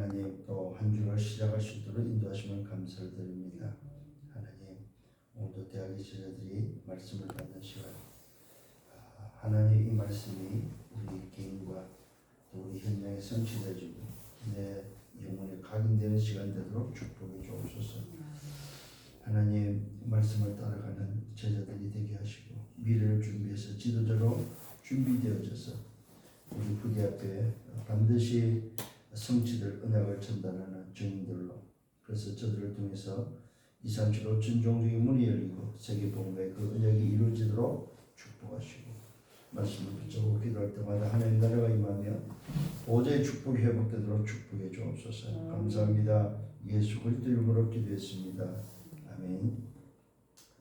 하나님 또 한 주를 시작할 수 있도록 인도하시면 감사를 드립니다. 하나님 오늘도 대학의 제자들이 말씀을 받는 시간 아, 하나님 이 말씀이 우리 개인과 또 우리 현장에 성취되어지고 내 영혼에 각인되는 시간 되도록 축복해 주옵소서. 하나님 말씀을 따라가는 제자들이 되게 하시고 미래를 준비해서 지도자로 준비되어져서 우리 부디 앞에 반드시 성취될 은혜를 전달하는 증인들로. 그래서 저들을 통해서 오천 종족의 문이 열리고 세계 복음의 그 은혜가 이루어지도록 축복하시고 말씀을 붙잡고 기도할 때마다 하나님 나라가 임하며 보좌의 축복이 회복되도록 축복해 주옵소서. 감사합니다. 예수 그리스도 이름으로 기도했습니다. 아멘.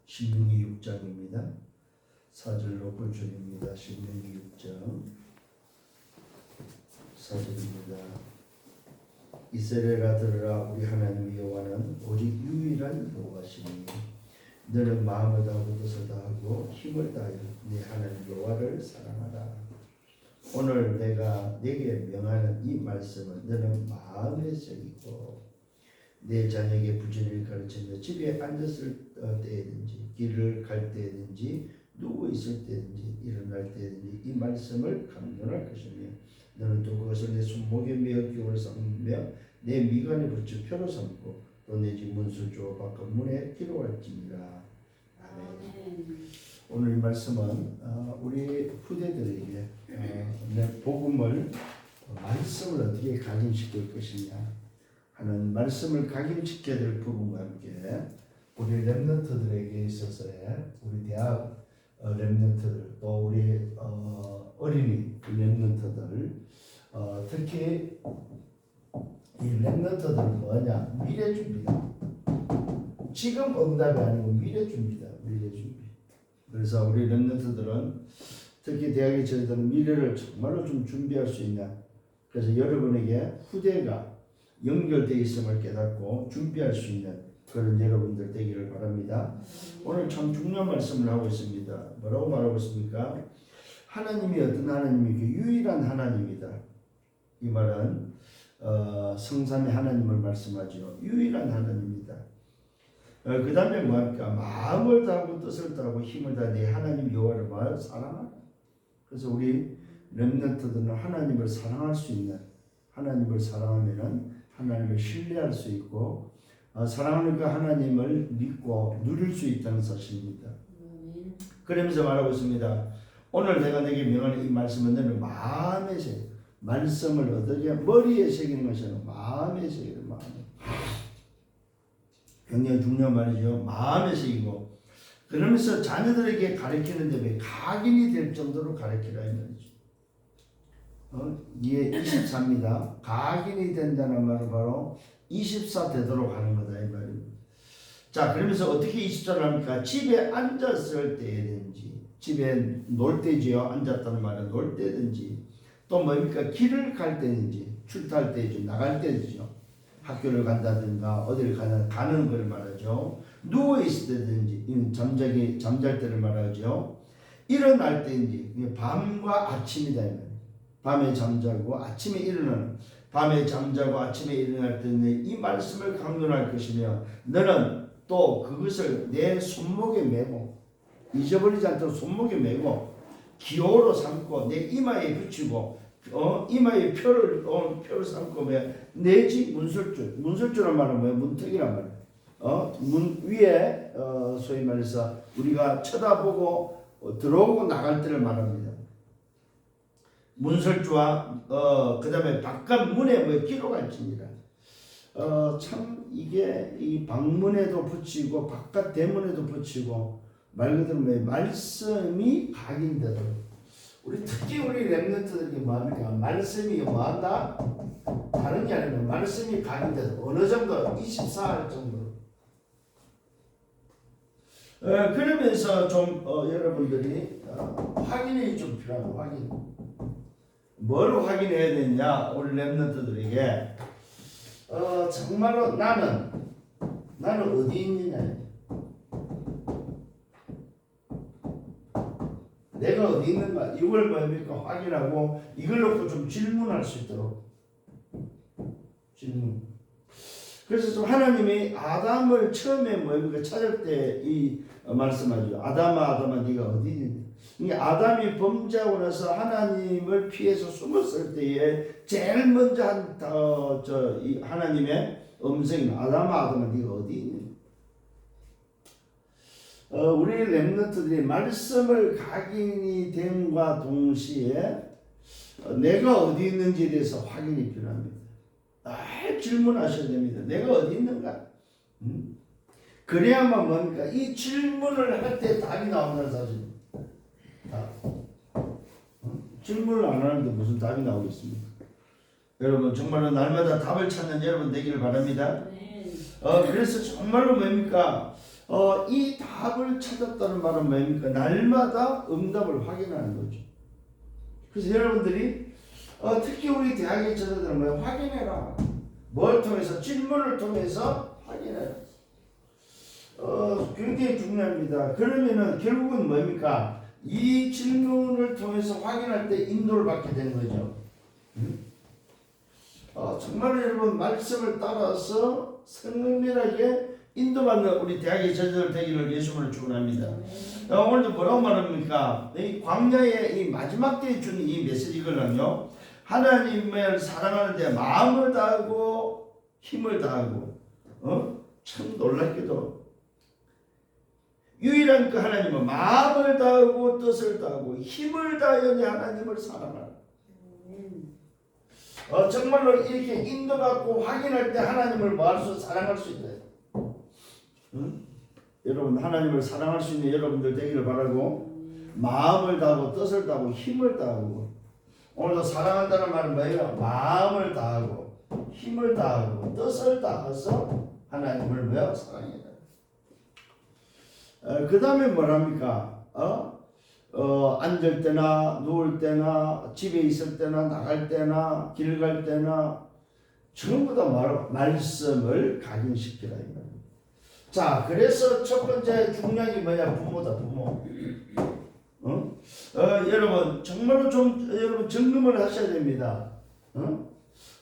신명기 6장입니다. 4절로 꿀줄입니다. 신명기 6장. 4절입니다 이스라엘아 들으라 우리 하나님 여호와는 오직 유일한 여호와시니 너는 마음을 다하고 뜻을 다하고 힘을 다하여 네 하나님 여호와를 사랑하라. 오늘 내가 내게 명하는 이 말씀은 너는 마음에 새기고 내 자녀에게 부지런히 가르치며 집에 앉았을 때든지 길을 갈 때든지 누워 있을 때든지 일어날 때든지 이 말씀을 강론할 것이며 너는 또 그것을 내 손목에 매어 기울여 삼으며 내 미간에 붙여 표로 삼고 또 내 집 문수조 바깥 문에 기록할지니라 아멘. 오늘 이 말씀은 어, 우리 후대들에게 어, 내 복음을 말씀을 어떻게 각인시킬 것이냐 하는 말씀을 각인시켜야 될 부분과 함께 우리 랩런트들에게 있어서의 우리 대학 어, 랩런트들 또 우리 어, 어린이 랩런트들 어, 특히 이 랩런트들은 뭐냐 미래 준비다. 지금 응답이 아니고 미래 준비다. 미래 준비. 그래서 우리 랩런트들은 특히 대학에 저희들은 미래를 정말로 좀 준비할 수 있냐. 그래서 여러분에게 후대가 연결되어 있음을 깨닫고 준비할 수 있는 그런 여러분들 되기를 바랍니다. 오늘 참 중요한 말씀을 하고 있습니다. 뭐라고 말하고 있습니까? 하나님이 어떤 하나님이고 유일한 하나님이다. 이 말은 어, 성삼의 하나님을 말씀하죠. 유일한 하나님이다. 어, 그 다음에 뭐합니까? 마음을 다하고 뜻을 다하고 힘을 다해 내 하나님 여호와를 말 사랑하라. 그래서 우리 렘넌트들은 하나님을 사랑할 수 있는 하나님을 사랑하면은 하나님을 신뢰할 수 있고 어, 사랑하는 그 하나님을 믿고 누릴 수 있다는 사실입니다. 그러면서 말하고 있습니다. 오늘 내가 내게 명하는 이 말씀은 너는 마음에 새 말씀을 어떻게 머리에 새기는 것이 아니라 마음에 새기는 마음에 굉장히 중요한 말이죠. 마음에 새기고 그러면서 자녀들에게 가르치는데 왜 각인이 될 정도로 가르치라 이 말이죠. 어? 이게 24입니다. 각인이 된다는 말은 바로 24 되도록 하는 거다 이 말입니다. 자 그러면서 어떻게 24를 합니까? 집에 앉았을 때든지 집에 놀 때지요. 앉았다는 말은 놀 때든지 또 뭡니까? 길을 갈 때든지 출타할 때죠. 나갈 때죠. 학교를 간다든가 어디를 가는 가는 걸 말하죠. 누워 있을 때든지 잠자기 잠잘 때를 말하죠. 일어날 때인지 밤과 아침이다. 밤에 잠자고 아침에 일어나는 밤에 잠자고 아침에 일어날 때는 이 말씀을 강론할 것이며 너는 또 그것을 내 손목에 메고 잊어버리지 않도록 손목에 메고 기호로 삼고 내 이마에 붙이고 어 이마에 표를 어, 표를 삼고 내집 문설주 문설주란 말은 뭐야? 문턱이란 말이야. 어 문 위에 어 소위 말해서 우리가 쳐다보고 어, 들어오고 나갈 때를 말합니다. 문설주와 어 그 다음에 바깥 문에 뭐 기록할지니라 어참 이게 이 방문에도 붙이고 바깥 대문에도 붙이고 말 그대로 뭐 말씀이 각인되도록. 우리 특히 우리 랩런트들이 뭐합니까? 말씀이 뭐한다? 다른 게 아니라 말씀이 각인돼서 어느 정도? 24할 정도로. 어, 그러면서 좀 어, 여러분들이 어, 확인이 좀 필요하고 확인. 뭘 확인해야 되냐? 우리 랩런트들에게. 어, 정말로 나는 나는 어디 있느냐 내가 어디 있는가 이걸 뭡니까 확인하고 이걸 놓고 좀 질문할 수 있도록 질문. 그래서 좀 하나님이 아담을 처음에 뭡니까 찾을 때 이 말씀하죠. 아담아 아담아 네가 어디 있느냐. 이 아담이 범죄하고 나서 하나님을 피해서 숨었을 때에 제일 먼저 한저이 하나님의 음성이 아담아 아담아 네가 어디 있느냐. 어, 우리 랩런트들이 말씀을 각인이 됨과 동시에 어, 내가 어디 있는지에 대해서 확인이 필요합니다. 아, 질문하셔야 됩니다. 내가 어디 있는가? 음? 그래야만 뭡니까? 이 질문을 할 때 답이 나온다는 사실입니다. 답. 음? 질문을 안 하는데 무슨 답이 나오겠습니까? 여러분 정말로 날마다 답을 찾는 여러분 되기를 바랍니다. 네. 어, 그래서 정말로 뭡니까? 어, 이 답을 찾았다는 말은 뭡니까? 날마다 응답을 확인하는 거죠. 그래서 여러분들이 어, 특히 우리 대학의 저자들은 뭐 확인해라. 뭘 통해서 질문을 통해서 확인해라. 어, 굉장히 중요합니다. 그러면은 결국은 뭡니까? 이 질문을 통해서 확인할 때 인도를 받게 되는 거죠. 음? 어, 정말 여러분 말씀을 따라서 성밀하게 인도받는 우리 대학의 저자들 되기를 예수님을 축원합니다. 어, 오늘도 뭐라고 말합니까? 이 광야의 이 마지막 때에 주는 이 메시지거든요. 하나님을 사랑하는데 마음을 다하고 힘을 다하고 어? 참 놀랍게도 유일한 그 하나님은 마음을 다하고 뜻을 다하고 힘을 다하여 하나님을 사랑하라. 어, 정말로 이렇게 인도받고 확인할 때 하나님을 뭐할 수 사랑할 수 있다. 응? 여러분 하나님을 사랑할 수 있는 여러분들 되기를 바라고 마음을 다하고 뜻을 다하고 힘을 다하고 오늘도 사랑한다는 말은 뭐예요? 마음을 다하고 힘을 다하고 뜻을 다해서 하나님을 뭐야 사랑해라. 어, 그 다음에 뭐랍니까? 어? 어, 앉을 때나 누울 때나 집에 있을 때나 나갈 때나 길 갈 때나 전부 다 말, 말씀을 각인시키라 이 말입니다. 자, 그래서 첫 번째 게 뭐냐? 부모다, 부모. 어? 어, 여러분 정말로 좀 여러분 점검을 하셔야 됩니다. 어?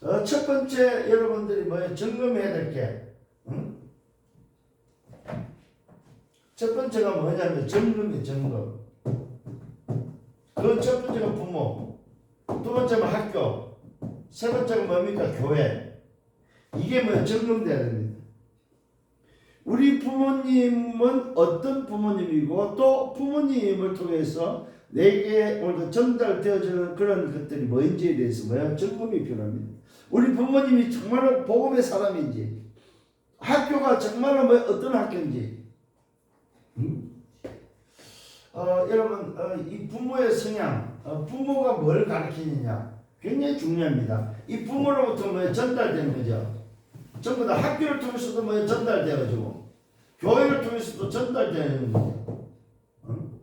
어, 첫 번째 여러분들이 뭐예요? 점검해야 될 게. 어? 첫 번째가 뭐냐면 점검이 점검. 그첫 번째가 부모, 두 번째가 학교, 세 번째가 뭡니까 교회. 이게 뭐 점검돼야 됩니다. 우리 부모님은 어떤 부모님이고 또 부모님을 통해서 내게 오늘 전달되어지는 그런 것들이 뭔지에 대해서 뭐야 점검이 필요합니다. 우리 부모님이 정말로 복음의 사람인지 학교가 정말로 뭐 어떤 학교인지 음? 어, 여러분 어, 이 부모의 성향 어, 부모가 뭘 가르치느냐 굉장히 중요합니다. 이 부모로부터 뭐 전달되는 거죠. 전부 다 학교를 통해서도 뭐 전달되어지고 교회를 통해서도 전달되는 거죠. 어?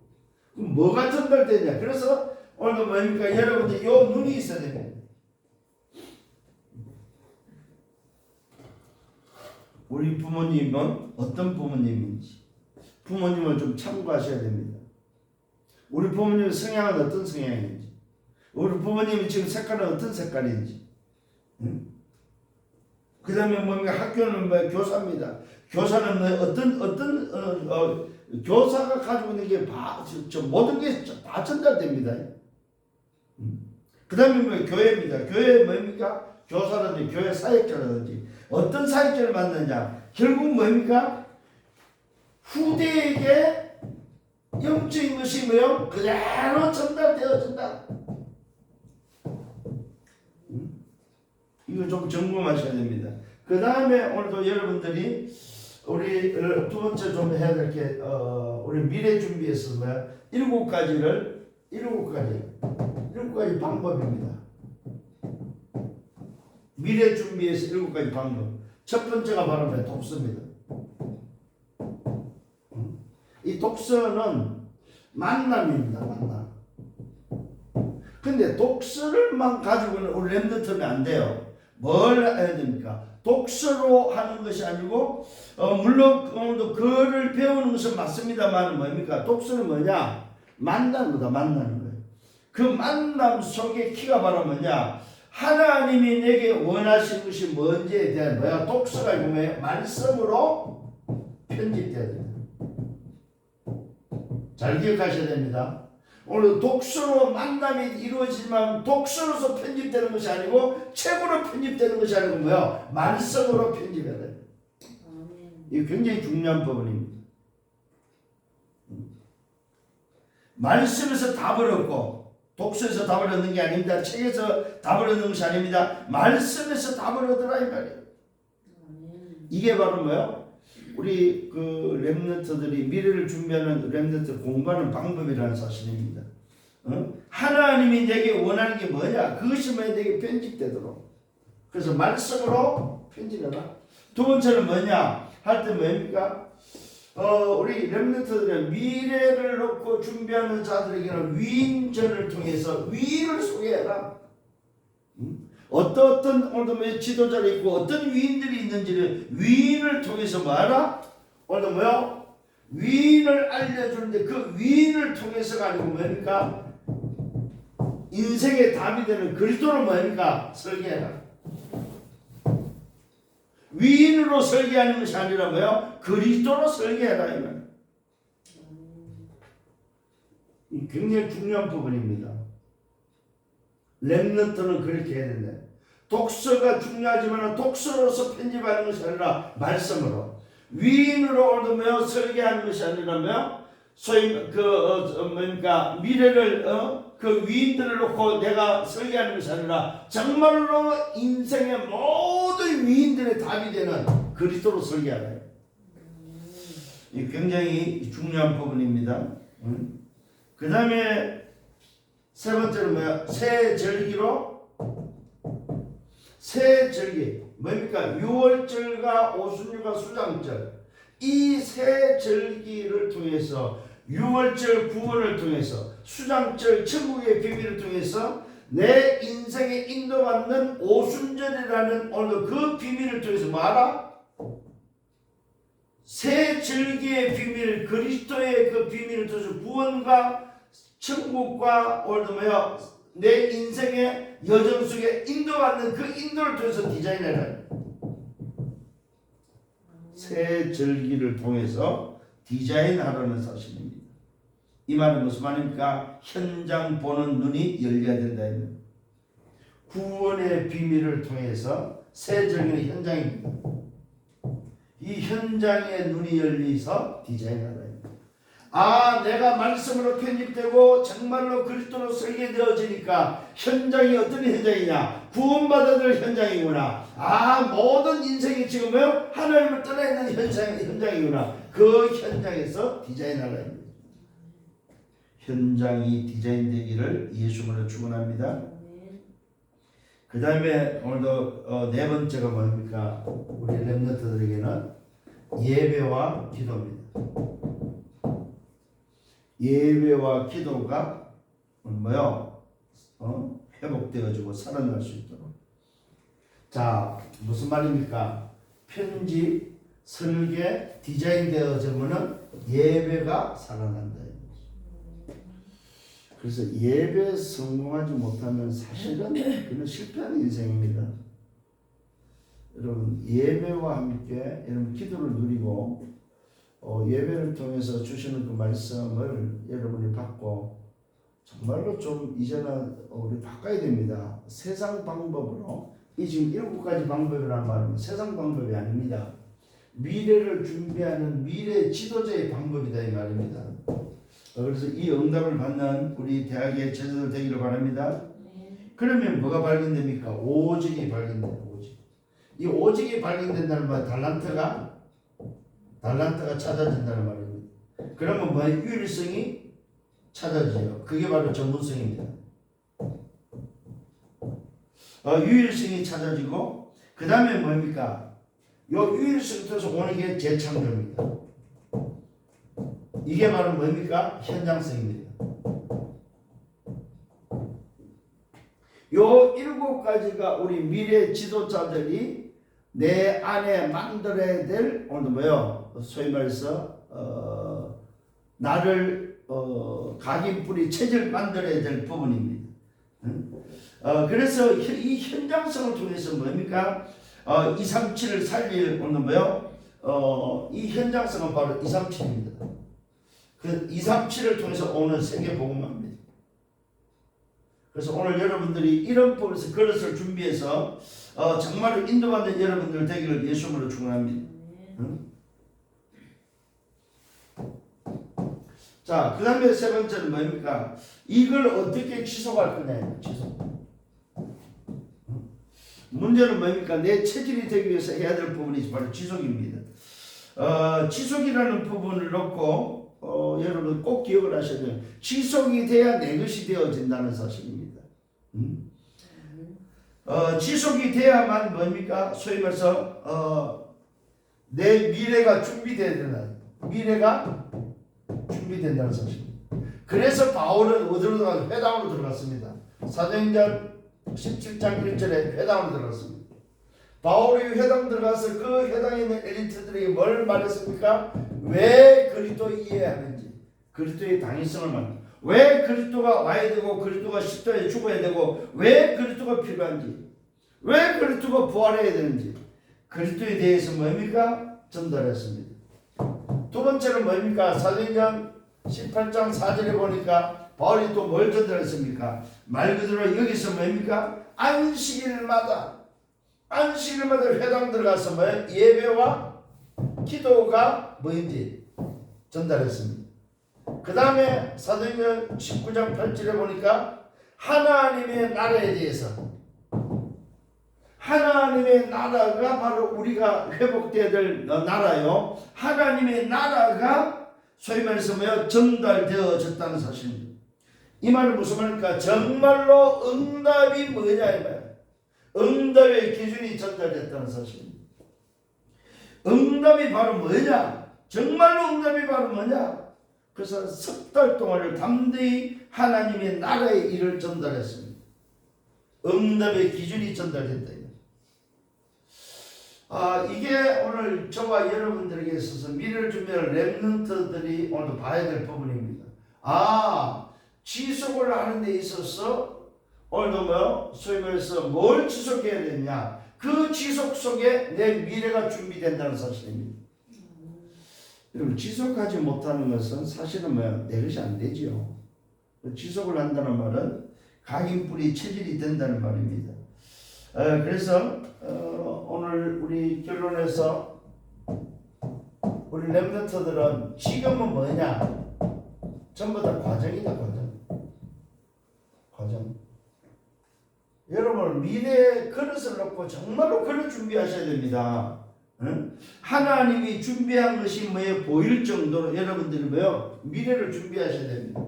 그럼 뭐가 전달되냐? 그래서 오늘도 뭡니까 여러분들 요 눈이 있어야 됩니다. 우리 부모님은 어떤 부모님인지 부모님을 좀 참고하셔야 됩니다. 우리 부모님의 성향은 어떤 성향인지 우리 부모님이 지금 색깔은 어떤 색깔인지 응? 그 다음에 뭡니까 학교는 뭐 교사입니다. 교사는 뭐 어떤 어떤 어, 어, 교사가 가지고 있는 게 바, 저, 저 모든 게 다 전달됩니다. 그 다음에 뭐 교회입니다. 교회 뭡니까? 교사라든지 교회 사역자라든지 어떤 사역자를 만드냐 결국 뭡니까? 후대에게 영적인 것이 뭐요? 그대로 전달되어진다. 이거 좀 점검하셔야 됩니다. 그 다음에 오늘도 여러분들이 우리 어, 두 번째 좀 해야 될 게 어, 우리 미래 준비에서 뭐야 일곱 가지를 일곱 가지 일곱 가지 방법입니다. 미래 준비에서 일곱 가지 방법. 첫 번째가 바로 독서입니다. 음? 이 독서는 만남입니다. 만남. 근데 독서를만 가지고는 우리 랩드터면 안 돼요. 뭘 해야 됩니까? 독서로 하는 것이 아니고 어, 물론 오늘도 글을 배우는 것은 맞습니다만 뭡니까? 독서는 뭐냐? 만나는 거다. 만나는 거예요. 그 만남 속에 키가 바로 뭐냐? 하나님이 내게 원하신 것이 뭔지에 대한 뭐야 독서가 보면 말씀으로 편집돼야 됩니다. 잘 기억하셔야 됩니다. 오늘 독서로 만남이 이루어지지만 독서로서 편집되는 것이 아니고 책으로 편집되는 것이 아니고 뭐야 말씀으로 편집해야 돼. 이 굉장히 중요한 부분입니다. 말씀에서 답을 얻고 독서에서 답을 얻는 게 아닙니다. 책에서 답을 얻는 것이 아닙니다. 말씀에서 답을 얻으라 이 말이에요. 이게 바로 뭐요? 우리 그 렘너트들이 미래를 준비하는 렘너트 공부하는 방법이라는 사실입니다. 어? 하나님이 내게 원하는 게 뭐냐? 그것이 내게 편집되도록. 그래서 말씀으로 편집해라. 두 번째는 뭐냐? 할 때 뭡니까? 어, 우리 렘너트들은 미래를 놓고 준비하는 자들에게는 위인전을 통해서 위인을 소개해라. 음? 어떤 오늘도 지도자를 있고 어떤 위인들이 있는지를 위인을 통해서 뭐하라? 오늘도 뭐요? 위인을 알려주는데 그 위인을 통해서가 아니고 뭡니까? 인생의 답이 되는 그리스도는 뭡니까? 설계해라. 위인으로 설계하는 것이 아니라 뭐요? 그리스도로 설계해라 이 말. 이 굉장히 중요한 부분입니다. 랩런트는 그렇게 해야 된다. 독서가 중요하지만 독서로서 편집하는 것이 아니라 말씀으로 위인으로 얻으며 설계하는 것이 아니라며 소위 그 어, 어, 뭡니까 미래를 어? 그 위인들을 놓고 내가 설계하는 것이 아니라 정말로 인생의 모든 위인들의 답이 되는 그리스도로 설계하라. 이 굉장히 중요한 부분입니다. 그 다음에 세 번째는 뭐야? 새 절기로 새 절기 뭡니까? 6월절과 오순절과 수장절 이새 절기를 통해서 6월절 구원을 통해서 수장절 천국의 비밀을 통해서 내 인생에 인도받는 오순절이라는 오늘 그 비밀을 통해서 뭐하라? 새 절기의 비밀 그리스도의 그 비밀을 통해서 구원과 천국과 오늘 뭐야 내 인생의 여정 속에 인도받는 그 인도를 통해서 디자인해라. 새 절기를 통해서 디자인하라는 사실입니다. 이 말은 무슨 말입니까? 현장 보는 눈이 열려야 된다. 구원의 비밀을 통해서 새 절기는 현장입니다. 이 현장의 눈이 열리서 디자인하라. 아, 내가 말씀으로 편집되고 정말로 그리스도로 설계되어지니까 현장이 어떤 현장이냐? 구원받아야 될 현장이구나. 아, 모든 인생이 지금 뭐요? 하나님을 떠나 있는 현장, 현장이구나. 그 현장에서 디자인하라. 현장이 디자인되기를 예수님으로 축원합니다. 그 다음에 오늘도 어, 네 번째가 뭡니까? 우리 랩너트들에게는 예배와 기도입니다. 예배와 기도가 뭐요? 어? 회복되어지고 살아날 수 있도록. 자, 무슨 말입니까? 편집, 설계, 디자인 되어지면은 예배가 살아난다. 그래서 예배 성공하지 못하면 사실은 그는 실패하는 인생입니다. 여러분 예배와 함께 여러분 기도를 누리고 어, 예배를 통해서 주시는 그 말씀을 여러분이 받고 정말로 좀 이제는 우리 바꿔야 됩니다. 세상 방법으로 이 지금 일곱 가지 방법이라는 말은 세상 방법이 아닙니다. 미래를 준비하는 미래 지도자의 방법이다 이 말입니다. 어, 그래서 이 응답을 받는 우리 대학의 제자들 되기를 바랍니다. 아멘. 그러면 뭐가 발견됩니까? 오직이 발견돼요. 오직. 이 오직이 발견된다는 말 달란트가 달란트가 찾아진다는 말입니다. 그러면 뭐 유일성이 찾아져요. 그게 바로 전문성입니다. 어, 유일성이 찾아지고 그 다음에 뭡니까? 요 유일성 통해서 오는 게 재창조입니다. 이게 바로 뭡니까? 현장성입니다. 요 일곱 가지가 우리 미래 지도자들이 내 안에 만들어야 될 오늘 뭐요? 소위 말해서 어, 나를 어, 각인뿌리 체질 만들어야 될 부분입니다. 응? 어, 그래서 현- 이 현장성을 통해서 뭡니까? 어, 237을 살릴 오는 뭐요? 어, 이 현장성은 바로 237입니다. 그 237을 통해서 오는 세계 복음화입니다. 그래서 오늘 여러분들이 이런 법에서 그릇을 준비해서 어, 정말로 인도받는 여러분들 되기를 예수님으로 축원합니다. 아 자, 그 다음에 세 번째는 뭡니까? 이걸 어떻게 지속할 거냐, 지속. 문제는 뭡니까? 내 체질이 되기 위해서 해야 될 부분이 바로 지속입니다. 어, 지속이라는 부분을 놓고 어, 여러분 꼭 기억을 하셔야 돼요. 지속이 돼야 내 것이 되어진다는 사실입니다. 음? 어, 지속이 돼야만 뭡니까? 소위 말해서 어, 내 미래가 준비돼야 되는 미래가 준비된다는 사실입니다. 그래서 바울은 어디로 들어가 회당으로 들어갔습니다. 사도행전 17장 1절에 회당으로 들어갔습니다. 바울이 회당 들어가서 그 회당에 있는 엘리트들에게 뭘 말했습니까? 왜 그리스도 이해하는지 그리스도의 당위성을 말. 왜 그리스도가 와야 되고 그리스도가 십자가에 죽어야 되고 왜 그리스도가 필요한지 왜 그리스도가 부활해야 되는지 그리스도에 대해서 뭡니까? 전달했습니다. 두 번째는 뭡니까? 사도행전 18장 4절에 보니까 바울이 또 뭘 전달했습니까? 말 그대로 여기서 뭡니까? 안식일마다 안식일마다 회당 들어가서 뭐 예배와 기도가 뭐인지 전달했습니다. 그 다음에 사도행전 19장 8절에 보니까 하나님의 나라에 대해서 하나님의 나라가 바로 우리가 회복돼야 될 나라요. 하나님의 나라가 소위 뭐야 전달되어졌다는 사실입니다. 이 말은 무슨 말입니까? 정말로 응답이 뭐냐 이 말. 응답의 기준이 전달됐다는 사실입니다. 응답이 바로 뭐냐? 정말로 응답이 바로 뭐냐? 그래서 석 달 동안을 담대히 하나님의 나라의 일을 전달했습니다. 응답의 기준이 전달됐다. 아 이게 오늘 저와 여러분들에게 있어서 미래를 준비할 랩런트들이 오늘도 봐야 될 부분입니다. 아 지속을 하는 데 있어서 오늘도 뭐 소위 말해서 뭘 지속해야 되냐 그 지속 속에 내 미래가 준비된다는 사실입니다. 여러분 지속하지 못하는 것은 사실은 뭐야 내 것이 안 되지요. 지속을 한다는 말은 각인 뿌리 체질이 된다는 말입니다. 어, 그래서 어, 오늘 우리 결론에서 우리 랩런트들은 지금은 뭐냐? 전부 다 과정이다 과정. 과정. 여러분 미래의 그릇을 놓고 정말로 그릇 준비하셔야 됩니다. 응? 하나님이 준비한 것이 뭐에 보일 정도로 여러분들이 뭐요 미래를 준비하셔야 됩니다.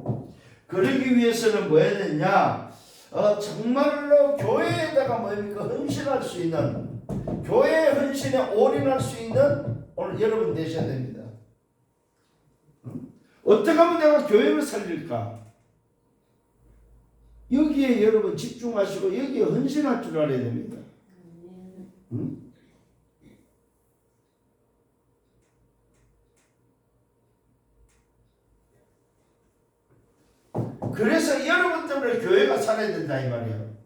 그러기 위해서는 뭐 해야 되냐? 어, 정말로 교회에다가 뭡니까 헌신할 수 있는 교회 헌신에 올인할 수 있는 오늘 여러분 되셔야 됩니다. 응? 어떻게 하면 내가 교회를 살릴까? 여기에 여러분 집중하시고 여기에 헌신할 줄 알아야 됩니다. 그래서 여러분 때문에 교회가 살아야 된다 이 말이에요.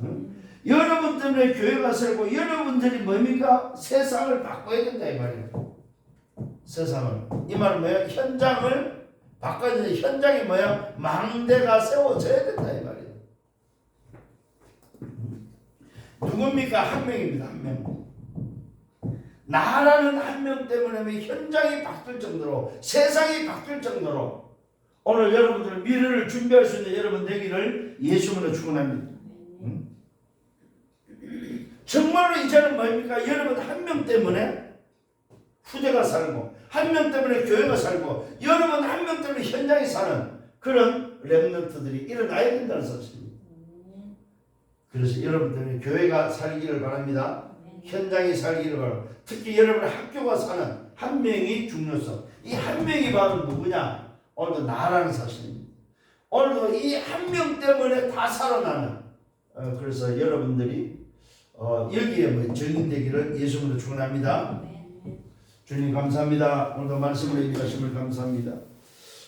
응? 여러분 때문에 교회가 살고 여러분들이 뭡니까? 세상을 바꿔야 된다 이 말이에요. 세상을 이 말은 뭐야? 현장을 바꿔야 된다. 현장이 뭐야? 망대가 세워져야 된다 이 말이에요. 누굽니까? 한 명입니다. 한 명. 나라는 한 명 때문에 뭐 현장이 바뀔 정도로 세상이 바뀔 정도로 오늘 여러분들 미래를 준비할 수 있는 여러분 되기를 예수님으로 축원합니다. 정말로 이제는 뭡니까? 여러분 한 명 때문에 후대가 살고 한 명 때문에 교회가 살고 여러분 한 명 때문에 현장이 사는 그런 랩런트들이 일어나야 된다는 사실입니다. 그래서 여러분 때문에 교회가 살기를 바랍니다. 현장이 살기를 바랍니다. 특히 여러분 학교가 사는 한 명이 중요성. 이 한 명이 바로 누구냐? 오늘도 나라는 사실입니다. 오늘도 이 한 명 때문에 다 살아나는. 어, 그래서 여러분들이 어, 여기에 뭐 적용되기를 예수님으로 축원합니다. 주님 감사합니다. 오늘도 말씀을 인도하심을 감사합니다.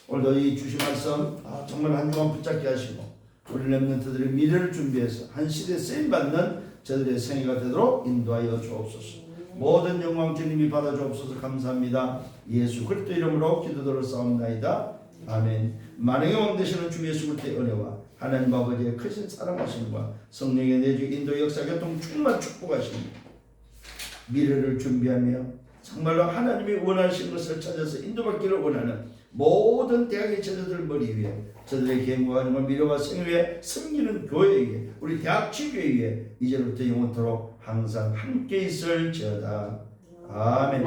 오늘도 이 주신 말씀 아, 정말 한 주간 붙잡게 하시고 우리 렘넌트들의 미래를 준비해서 한 시대 쓰임 받는 저들의 생애가 되도록 인도하여 주옵소서. 모든 영광 주님이 받아 주옵소서 감사합니다. 예수 그리스도 이름으로 기도드려 싸움나이다. 아멘. 만행의 왕 되시는 주 예수 그리스도의 은혜와 하나님 아버지의 크신 사랑하심과 성령의 내주 인도 역사 교통 충만 축복하시니 미래를 준비하며 정말로 하나님이 원하신 것을 찾아서 인도받기를 원하는 모든 대학의 제자들 머리 위에 저들의 정말 미래와 생애에 섬기는 교회에 우리 대학 지교회에 이제부터 영원토록 항상 함께 있을지어다. 아멘